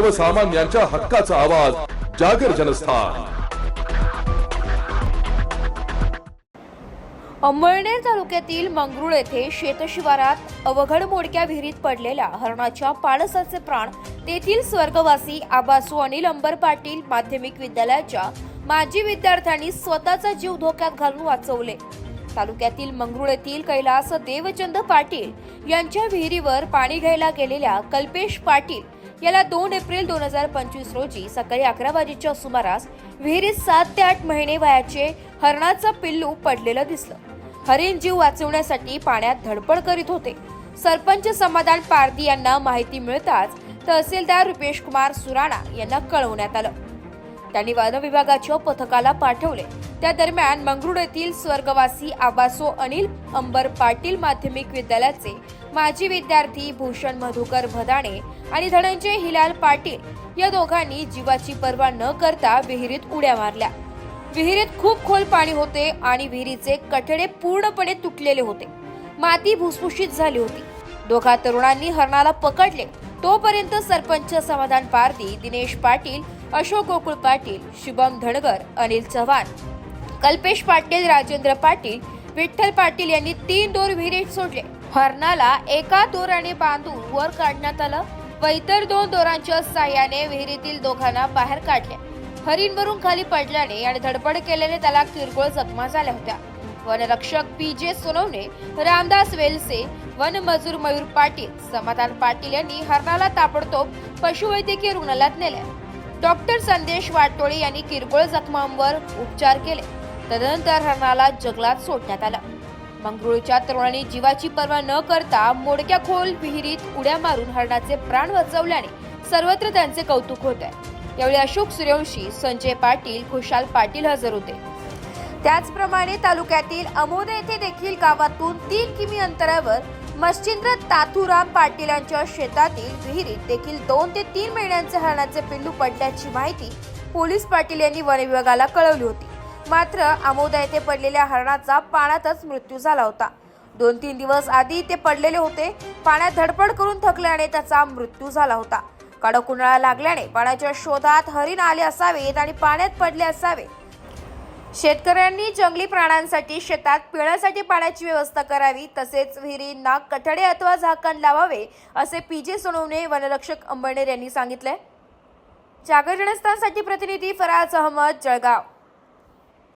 सर्वसामान्यांच्या हक्काचा आवाज जागर जनस्थान. अंमळनेर तालुक्यातील मंगरुळ येथे शेतशिवारात अवघड मोडक्या विहिरीत पडलेल्या हरणाच्या पाडसाचे प्राण तेथील स्वर्गवासी आबासू अनिल अंबर पाटील माध्यमिक विद्यालयाच्या माजी विद्यार्थ्यांनी स्वतःचा जीव धोक्यात घालून वाचवले. तालुक्यातील मंगरुळ येथील कैलास देवचंद पाटील यांच्या विहिरीवर पाणी घ्यायला गेलेल्या कल्पेश पाटील याला दोन एप्रिल दोन हजार पंचवीस रोजी सकाळी अकरा वाजेच्या सुमारास विहिरीत सात ते आठ महिने वयाचे हरणाचं पिल्लू पडलेलं दिसलं. हरिण जीव वाचवण्यासाठी पाण्यात धडपड करीत होते. सरपंच समाधान पारदी यांना माहिती मिळताच तहसीलदार रुपेश कुमार सुराणा यांना कळवण्यात आलं. त्यांनी वन विभागाच्या पथकाला पाठवले. त्या दरम्यान मंगरुळ येथील स्वर्गवासी आबासो अनिल अंबर पाटील माध्यमिक विद्यालयाचे माजी विद्यार्थी भूषण मधुकर भदाणे आणि धनंजय हिलाल पाटील या दोघांनी जीवाची पर्वा न करता विहिरीत उड्या मारल्या. विहिरीत खूप खोल पाणी होते आणि विहिरीचे कठडे पूर्णपणे तुटलेले होते. माती भुसभुशीत झाली होती. दोघा तरुणांनी हरणाला पकडले. तोपर्यंत सरपंच समाधान पारदी दिनेश पाटील अशोक गोकुळ पाटील शुभम धडगर अनिल चव्हाण कल्पेश पाटील राजेंद्र पाटील विठ्ठल पाटील यांनी तीन दोर विहिरीत सोडले. हरणाला एका दोराने बांधून वर काढण्यात आलं व इतर दोन दोरांच्या साह्याने विहिरीतील दोघांना बाहेर काढले. हरिणवरून खाली पडल्याने आणि धडपड केल्याने त्याला किरकोळ जखमा झाल्या होत्या. वनरक्षक पी जे सोनवणे रामदास वेलसे वन मजूर मयूर पाटील समाधान पाटील यांनी हरणाला ताबडतोब पशुवैद्यकीय रुग्णालयात नेले. डॉक्टर संदेश वाटोळे यांनी किरकोळ जखमांवर उपचार केले. तदनंतर हरणाला जंगलात सोडण्यात आलं. मंगरुळच्या तरुणांनी जीवाची पर्वा न करता मोडक्या खोल विहिरीत उड्या मारून हरणाचे प्राण वाचवल्याने सर्वत्र त्यांचे कौतुक होत आहे यावेळी अशोक सूर्यवंशी संजय पाटील खुशाल पाटील हजर होते. त्याचप्रमाणे तालुक्यातील अमोद येथे देखील गावातून तीन किमी अंतरावर मच्छिंद्र ताथुराम पाटील यांच्या शेतातील विहिरीत देखील दोन ते तीन महिन्यांचे हरणाचे पिल्लू पडल्याची माहिती पोलीस पाटील यांनी वनविभागाला कळवली होती. मात्र आमोदा येथे पडलेल्या हरणाचा पाण्यातच मृत्यू झाला होता. दोन तीन दिवस आधी ते पडलेले होते. पाण्यात धडपड करून थकल्याने त्याचा मृत्यू झाला होता. कडक उन्हाळा लागल्याने पाण्याच्या शोधात हरिण आले असावेत आणि पाण्यात पडले असावे. शेतकऱ्यांनी जंगली प्राण्यांसाठी शेतात पिण्यासाठी पाण्याची व्यवस्था करावी तसेच विहिरींना कठडे अथवा झाकण लावावे असे पीजे सोनवणे वनरक्षक अंबळनेर यांनी सांगितले. जागर जनस्थानसाठी प्रतिनिधी फराज अहमद जळगाव.